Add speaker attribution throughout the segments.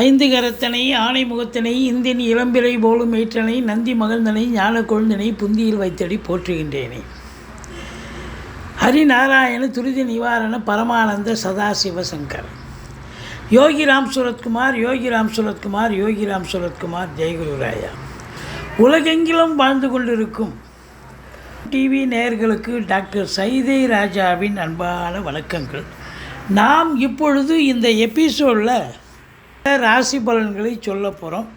Speaker 1: ஐந்து கரத்தனை ஆணை முகத்தனை இந்தின் இளம்பிறை போலும் ஏற்றனை நந்தி மகந்தனை ஞான கொழுந்தனை புந்தியில் வைத்தடி போற்றுகின்றேனே. ஹரிநாராயண துரித நிவாரண பரமானந்த சதாசிவசங்கர் யோகிராம் சுரத்குமார் யோகிராம் சுரத்குமார் யோகிராம் சுரத்குமார் ஜெயகுருராயா உலகெங்கிலும் வாழ்ந்து கொண்டிருக்கும் டிவி நேயர்களுக்கு டாக்டர் சைதை ராஜாவின் அன்பான வணக்கங்கள். நாம் இப்பொழுது இந்த எபிசோடில் ராசி பலன்களை சொல்ல போகிறோம்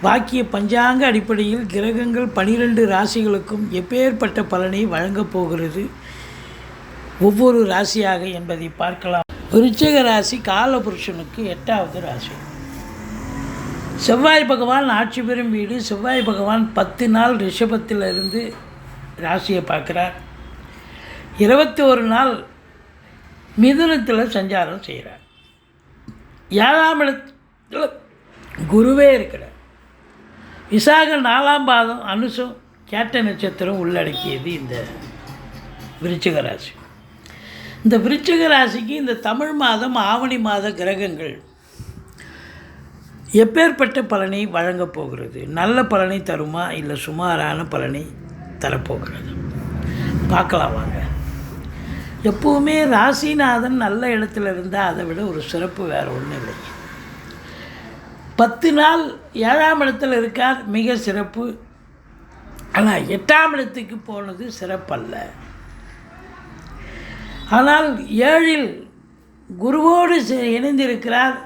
Speaker 1: பாக்கிய பஞ்சாங்க அடிப்படையில் கிரகங்கள் பனிரெண்டு ராசிகளுக்கும் எப்பேற்பட்ட பலனை வழங்கப் போகிறது? ஒவ்வொரு ராசியாக என்பதை பார்க்கலாம். விருச்சக ராசி காலபுருஷனுக்கு எட்டாவது ராசி. செவ்வாய் பகவான் ஆட்சி பெறும் வீடு செவ்வாய் பகவான் பத்து நாள் ரிஷபத்தில் இருந்து ராசியை பார்க்குறார். இருபத்தி ஒரு நாள் மிதுனத்தில் சஞ்சாரம் செய்கிறார். ஏழாம் இடத்துல குருவே இருக்கிறார். விசாக நாலாம் பாதம் அனுசம் கேட்ட நட்சத்திரம் உள்ளடக்கியது இந்த விருச்சிக ராசி. இந்த விருச்சிக ராசிக்கு இந்த தமிழ் மாதம் ஆவணி மாத கிரகங்கள் எப்பேற்பட்ட பலனை வழங்கப் போகிறது? நல்ல பலனை தருமா? இல்லை சுமாரான பலனை தரப்போகிறது பார்க்கலாம் வாங்க. எப்போவுமே ராசிநாதன் நல்ல இடத்துல இருந்தால் அதை விட ஒரு சிறப்பு வேறு ஒன்றும் இல்லை. பத்து நாள் ஏழாம் இடத்துல இருக்கார் மிக சிறப்பு. ஆனால் எட்டாம் இடத்துக்கு போனது சிறப்பல்ல. ஆனால் ஏழில் குருவோடு இணைந்திருக்கிறார்.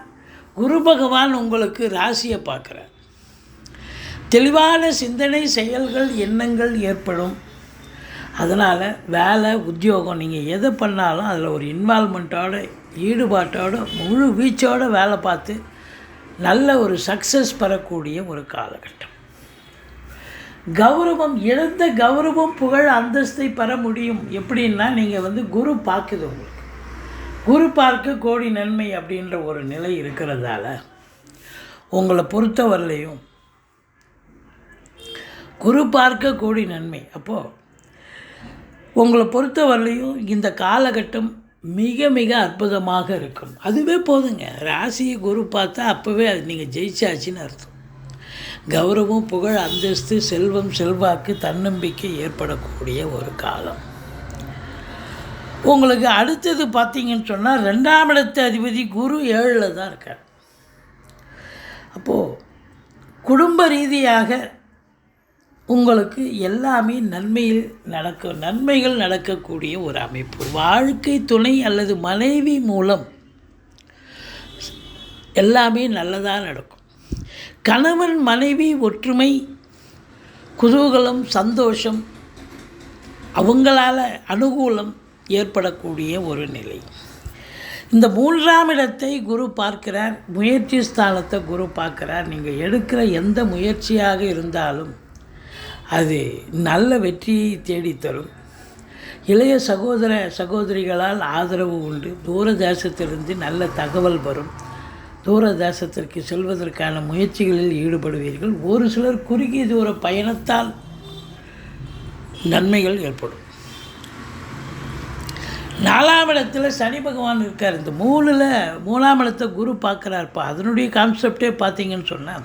Speaker 1: குரு பகவான் உங்களுக்கு ராசியை பார்க்குறார். தெளிவான சிந்தனை செயல்கள் எண்ணங்கள் ஏற்படும். அதனால் வேலை உத்தியோகம் நீங்கள் எதை பண்ணாலும் அதில் ஒரு இன்வால்மெண்ட்டோட ஈடுபாட்டோட முழு வீச்சோட வேலை பார்த்து நல்ல ஒரு சக்ஸஸ் பெறக்கூடிய ஒரு காலகட்டம். கௌரவம் இழந்த கௌரவம் புகழ் அந்தஸ்தை பெற முடியும். எப்படின்னா நீங்கள் வந்து குரு பார்க்குது உங்களுக்கு. குரு பார்க்க கோடி நன்மை அப்படின்ற ஒரு நிலை இருக்கிறதால உங்களை பொறுத்தவரையிலையும் குரு பார்க்க கோடி நன்மை. அப்போது உங்களை பொறுத்தவரையிலையும் இந்த காலகட்டம் மிக மிக அற்புதமாக இருக்கும். அதுவே போதுங்க. ராசியை குரு பார்த்தா அப்போவே அது நீங்கள் ஜெயிச்சாச்சின்னு அர்த்தம். கௌரவம் புகழ் அந்தஸ்து செல்வம் செல்வாக்கு தன்னம்பிக்கை ஏற்படக்கூடிய ஒரு காலம். உங்களுக்கு அடுத்தது பார்த்தீங்கன்னு சொன்னால் ரெண்டாம் இடத்து அதிபதி குரு ஏழில் தான் இருக்கார். அப்போது குடும்ப ரீதியாக உங்களுக்கு எல்லாமே நன்மையில் நடக்க நன்மைகள் நடக்கக்கூடிய ஒரு அமைப்பு. வாழ்க்கை துணை அல்லது மனைவி மூலம் எல்லாமே நல்லதாக நடக்கும். கணவன் மனைவி ஒற்றுமை குதூகலம் சந்தோஷம் அவங்களால அனுகூலம் ஏற்படக்கூடிய ஒரு நிலை. இந்த மூன்றாம் இடத்தை குரு பார்க்கிறார் முயற்சி ஸ்தானத்தை குரு பார்க்கிறார். நீங்கள் எடுக்கிற எந்த முயற்சியாக இருந்தாலும் அது நல்ல வெற்றியை தேடித்தரும். இளைய சகோதர சகோதரிகளால் ஆதரவு உண்டு. தூர தேசத்திலிருந்து நல்ல தகவல் வரும். தூர தேசத்திற்கு செல்வதற்கான முயற்சிகளில் ஈடுபடுவீர்கள். ஒரு சிலர் குறுகிய தூர பயணத்தால் நன்மைகள் ஏற்படும். நாலாம் இடத்துல சனி பகவான் இருக்கார். இந்த மூணில் மூணாம் இடத்தை குரு பார்க்குறாருப்பா அதனுடைய கான்செப்டே பார்த்தீங்கன்னு சொன்னால்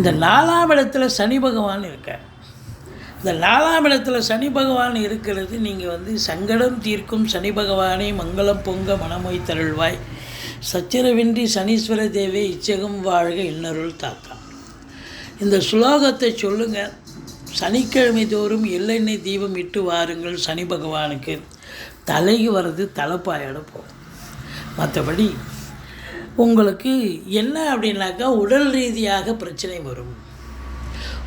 Speaker 1: இந்த நாலாம் சனி பகவான் இருக்கார். இந்த லாலாமிடத்தில் சனி பகவான் இருக்கிறது நீங்கள் வந்து சங்கடம் தீர்க்கும் சனி பகவானே மங்களம் பொங்க மனமொய் தருள்வாய். சச்சரவின்றி சனீஸ்வர தேவி இச்சகம் வாழ்க இன்னருள் தாத்தா. இந்த ஸ்லோகத்தை சொல்லுங்கள் சனிக்கிழமை தோறும் எள்ளெண்ணெய் தீபம் இட்டு வாருங்கள் சனி பகவானுக்கு. தலைக்கு வர்றது தலைப்பாயோட போகும். மற்றபடி உங்களுக்கு என்ன அப்படின்னாக்கா உடல் ரீதியாக பிரச்சனை வரும்.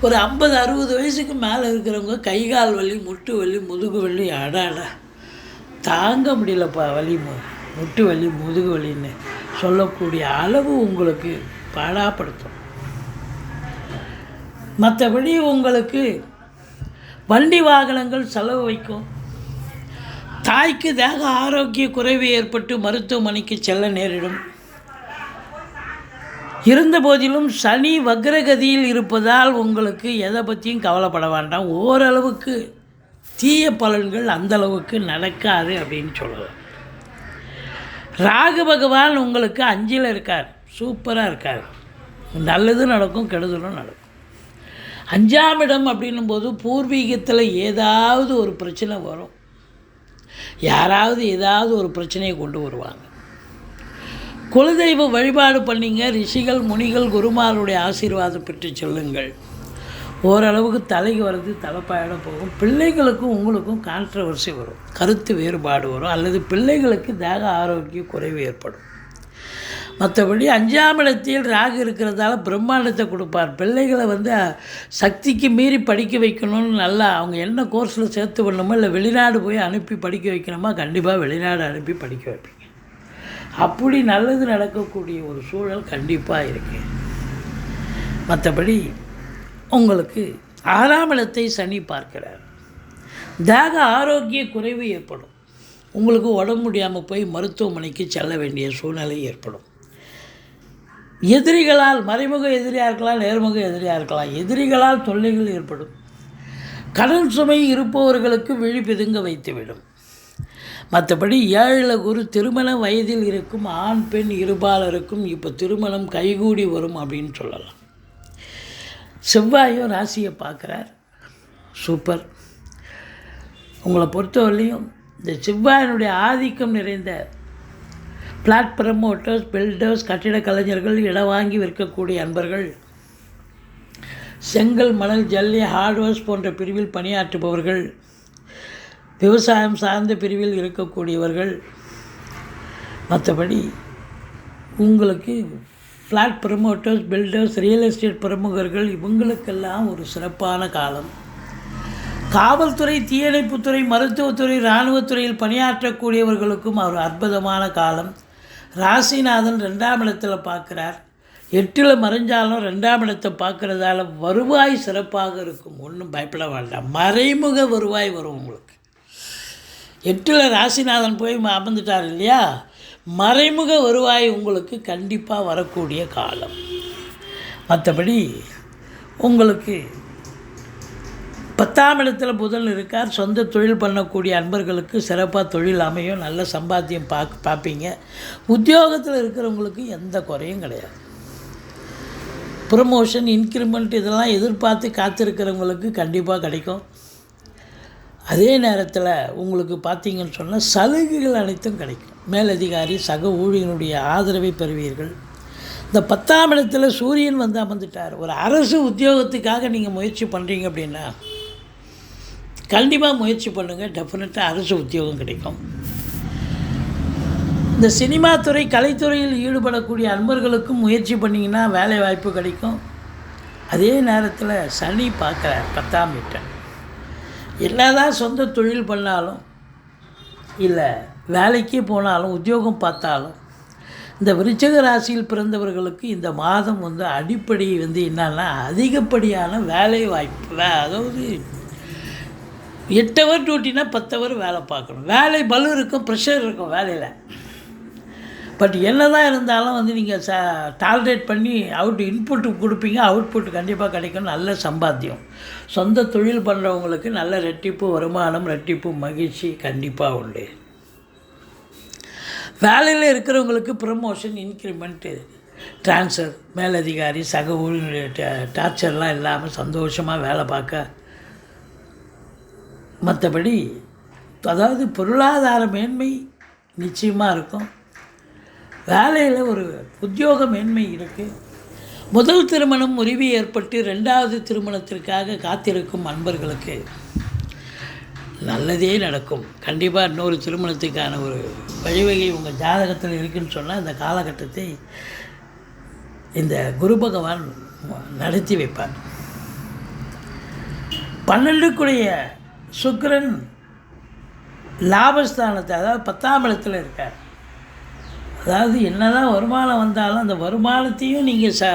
Speaker 1: ஒரு ஐம்பது அறுபது வயசுக்கு மேலே இருக்கிறவங்க கை கால் வலி முட்டு வலி முதுகு வலி அடாடா தாங்க முடியலப்பா வலி மு முட்டு வலி முதுகு வலின்னு சொல்லக்கூடிய அளவு உங்களுக்கு பாடாப்படுத்தும். மற்றபடி உங்களுக்கு வண்டி வாகனங்கள் செலவு வைக்கும். தாய்க்கு தேக ஆரோக்கிய குறைவு ஏற்பட்டு மருத்துவமனைக்கு செல்ல நேரிடும். இருந்த போதிலும் சனி வக்ரகதியில் இருப்பதால் உங்களுக்கு எதை பற்றியும் கவலைப்பட வேண்டாம். ஓரளவுக்கு தீய பலன்கள் அந்த அளவுக்கு நடக்காது அப்படின்னு சொல்லுவேன் ராகு பகவான் உங்களுக்கு அஞ்சில் இருக்கார். சூப்பராக இருக்கார். நல்லதும் நடக்கும் கெடுதலும் நடக்கும். அஞ்சாம் இடம் அப்படின்னும் போது பூர்வீகத்தில் ஏதாவது ஒரு பிரச்சனை வரும். யாராவது ஏதாவது ஒரு பிரச்சனையை கொண்டு வருவாங்க. குலதெய்வ வழிபாடு பண்ணிங்க ரிஷிகள் முனிகள் குருமாருடைய ஆசீர்வாதம் பெற்று செல்லுங்கள். ஓரளவுக்கு தலைக்கு வர்றது தலைப்பாயிட போகும். பிள்ளைகளுக்கும் உங்களுக்கும் கான்ட்ரவர்சி வரும். கருத்து வேறுபாடு வரும். அல்லது பிள்ளைகளுக்கு தேக ஆரோக்கிய குறைவு ஏற்படும். மற்றபடி அஞ்சாம் இடத்தில் ராகு இருக்கிறதால பிரம்மாண்டத்தை கொடுப்பார். பிள்ளைகளை வந்து சக்திக்கு மீறி படிக்க வைக்கணும்னு நல்லா அவங்க என்ன கோர்ஸில் சேர்த்து விடணுமோ இல்லை வெளிநாடு போய் அனுப்பி படிக்க வைக்கணுமா கண்டிப்பாக வெளிநாடு அனுப்பி படிக்க வைப்பீங்க. அப்படி நல்லது நடக்கக்கூடிய ஒரு சூழல் கண்டிப்பாக இருக்கு. மற்றபடி உங்களுக்கு ஆறாம் இடத்தை சனி பார்க்கிறார். தேக ஆரோக்கிய குறைவு ஏற்படும். உங்களுக்கு உடம்பு முடியாமல் போய் மருத்துவமனைக்கு செல்ல வேண்டிய சூழ்நிலை ஏற்படும். எதிரிகளால் மறைமுக எதிரியாக இருக்கலாம் நேர்முக எதிரியாக இருக்கலாம் எதிரிகளால் தொல்லைகள் ஏற்படும். கடன் சுமை இருப்பவர்களுக்கு விழி பிதுங்க வைத்துவிடும். மற்றபடி ஏழில் குரு திருமண வயதில் இருக்கும் ஆண் பெண் இருபாலருக்கும் இப்போ திருமணம் கைகூடி வரும் அப்படின்னு சொல்லலாம். செவ்வாயும் ராசியை பார்க்குறார். சூப்பர். உங்களை பொறுத்தவரையிலையும் இந்த செவ்வாயினுடைய ஆதிக்கம் நிறைந்த பிளாட் ப்ரமோட்டர்ஸ் பில்டர்ஸ் கட்டிட கலைஞர்கள் இடம் வாங்கி விற்கக்கூடிய அன்பர்கள் செங்கல் மணல் ஜல்லி ஹார்ட்வேர்ஸ் போன்ற பிரிவில் பணியாற்றுபவர்கள் விவசாயம் சார்ந்த பிரிவில் இருக்கக்கூடியவர்கள் மற்றபடி உங்களுக்கு flat promoters builders real estate பிரமுகர்கள் இவங்களுக்கெல்லாம் ஒரு சிறப்பான காலம். காவல்துறை தீயணைப்புத்துறை மருத்துவத்துறை இராணுவத்துறையில் பணியாற்றக்கூடியவர்களுக்கும் ஒரு அற்புதமான காலம். ராசிநாதன் ரெண்டாம் இடத்தில் பார்க்குறார். எட்டில் மறைஞ்சாலும் ரெண்டாம் இடத்தை பார்க்குறதால வருவாய் சிறப்பாக இருக்கும். ஒன்றும் பயப்பட வேண்டாம். மறைமுக வருவாய் வரும் உங்களுக்கு. எட்டில் ராசிநாதன் போய் அமர்ந்துட்டார் இல்லையா? மறைமுக வருவாய் உங்களுக்கு கண்டிப்பாக வரக்கூடிய காலம். மற்றபடி உங்களுக்கு பத்தாம் இடத்துல புதன் இருக்கார். சொந்த தொழில் பண்ணக்கூடிய அன்பர்களுக்கு சிறப்பாக தொழில் அமையும். நல்ல சம்பாத்தியம் பார்க்க பார்ப்பீங்க உத்தியோகத்தில் இருக்கிறவங்களுக்கு எந்த குறையும் கிடையாது. ப்ரமோஷன் இன்க்ரிமெண்ட் இதெல்லாம் எதிர்பார்த்து காத்திருக்கிறவங்களுக்கு கண்டிப்பாக கிடைக்கும். அதே நேரத்தில் உங்களுக்கு பார்த்தீங்கன்னு சொன்னால் சலுகைகள் அனைத்தும் கிடைக்கும். மேலதிகாரி சக ஊழியனுடைய ஆதரவை பெறுவீர்கள். இந்த பத்தாம் இடத்துல சூரியன் வந்து அமர்ந்துட்டார். ஒரு அரசு உத்தியோகத்துக்காக நீங்கள் முயற்சி பண்ணுறீங்க அப்படின்னா கண்டிப்பாக முயற்சி பண்ணுங்கள் டெஃபினட்டாக அரசு உத்தியோகம் கிடைக்கும். இந்த சினிமா துறை கலைத்துறையில் ஈடுபடக்கூடிய அன்பர்களுக்கும் முயற்சி பண்ணிங்கன்னா வேலை வாய்ப்பு கிடைக்கும். அதே நேரத்தில் சனி பார்க்குறார் பத்தாம் வீட்டை. என்னதான் சொந்த தொழில் பண்ணாலும் இல்லை வேலைக்கே போனாலும் உத்தியோகம் பார்த்தாலும் இந்த விருச்சக ராசியில் பிறந்தவர்களுக்கு இந்த மாதம் வந்து அடிப்படை வந்து என்னன்னா அதிகப்படியான வேலை வாய்ப்பு. வே அதாவது எட்டு ஹவர் டியூட்டினா பத்து ஹவர் வேலை பார்க்கணும். வேலை பலு இருக்கும் ப்ரெஷர் இருக்கும் வேலையில். பட் என்ன தான் இருந்தாலும் வந்து நீங்கள் ச டாலரேட் பண்ணி அவுட் இன்புட் கொடுப்பீங்க அவுட்புட் கண்டிப்பாக கிடைக்கும். நல்ல சம்பாத்தியம். சொந்த தொழில் பண்ணுறவங்களுக்கு நல்ல ரெட்டிப்பு வருமானம் ரெட்டிப்பு மகிழ்ச்சி கண்டிப்பாக உண்டு. வேலையில் இருக்கிறவங்களுக்கு ப்ரமோஷன் இன்க்ரிமெண்ட்டு ட்ரான்ஸ்ஃபர் மேலதிகாரி சக ஊழியர்களுடைய டார்ச்சர்லாம் இல்லாமல் சந்தோஷமாக வேலை பார்க்க. மற்றபடி அதாவது பொருளாதார மேன்மை நிச்சயமாக இருக்கும். வேலையில் ஒரு உத்தியோக மேன்மை இருக்குது முதல் திருமணம் முறிவு ஏற்பட்டு ரெண்டாவது திருமணத்திற்காக காத்திருக்கும் அன்பர்களுக்கு நல்லதே நடக்கும். கண்டிப்பாக இன்னொரு திருமணத்துக்கான ஒரு வழிவகை உங்கள் ஜாதகத்தில் இருக்குன்னு சொன்னால் இந்த காலகட்டத்தை இந்த குரு பகவான் நடத்தி வைப்பார். பன்னெண்டுக்குடைய சுக்கிரன் லாபஸ்தானத்தை அதாவது பத்தாம் இடத்துல இருக்கார். அதாவது என்ன தான் வருமானம் வந்தாலும் அந்த வருமானத்தையும் நீங்கள் ச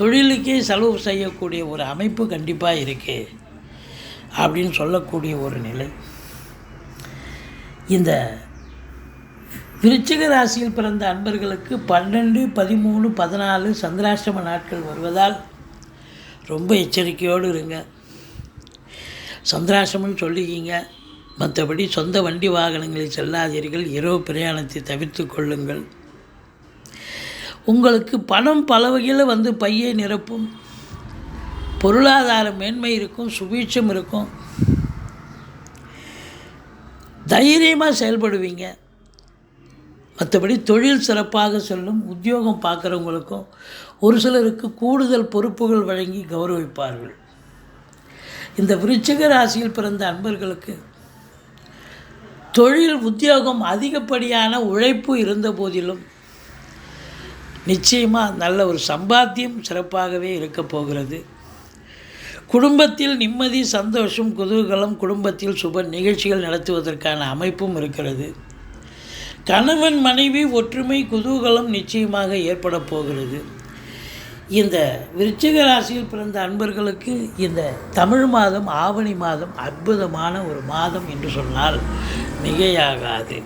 Speaker 1: தொழிலுக்கே செலவு செய்யக்கூடிய ஒரு அமைப்பு கண்டிப்பாக இருக்குது அப்படின்னு சொல்லக்கூடிய ஒரு நிலை. இந்த விருச்சிக ராசியில் பிறந்த அன்பர்களுக்கு பன்னெண்டு பதிமூணு பதினாலு சந்திராஷ்டம நாட்கள் வருவதால் ரொம்ப எச்சரிக்கையோடு இருங்க. சந்திராஷ்டமம்னு சொல்லிக்கிங்க. மற்றபடி சொந்த வண்டி வாகனங்களில் செல்லாதீர்கள். இரவு பிரயாணத்தை தவிர்த்து கொள்ளுங்கள். உங்களுக்கு பணம் பல வகையில் வந்து பையை நிரப்பும். பொருளாதார மேன்மை இருக்கும் சுபீட்சம் இருக்கும். தைரியமாக செயல்படுவீங்க. மற்றபடி தொழில் சிறப்பாக செல்லும் உத்தியோகம் பார்க்குறவங்களுக்கும் ஒரு சிலருக்கு கூடுதல் பொறுப்புகள் வழங்கி கௌரவிப்பார்கள். இந்த விருச்சிக ராசியில் பிறந்த அன்பர்களுக்கு தொழில் உத்தியோகம் அதிகப்படியான உழைப்பு இருந்த போதிலும் நிச்சயமாக நல்ல ஒரு சம்பாத்தியம் சிறப்பாகவே இருக்க போகிறது. குடும்பத்தில் நிம்மதி சந்தோஷம் குதூகலம் குடும்பத்தில் சுப நிகழ்ச்சிகள் நடத்துவதற்கான அமைப்பும் இருக்கிறது. கணவன் மனைவி ஒற்றுமை குதூகலம் நிச்சயமாக ஏற்பட போகிறது. இந்த விருச்சிக ராசியில் பிறந்த அன்பர்களுக்கு இந்த தமிழ் மாதம் ஆவணி மாதம் அற்புதமான ஒரு மாதம் என்று சொன்னால் மிகையாகாது.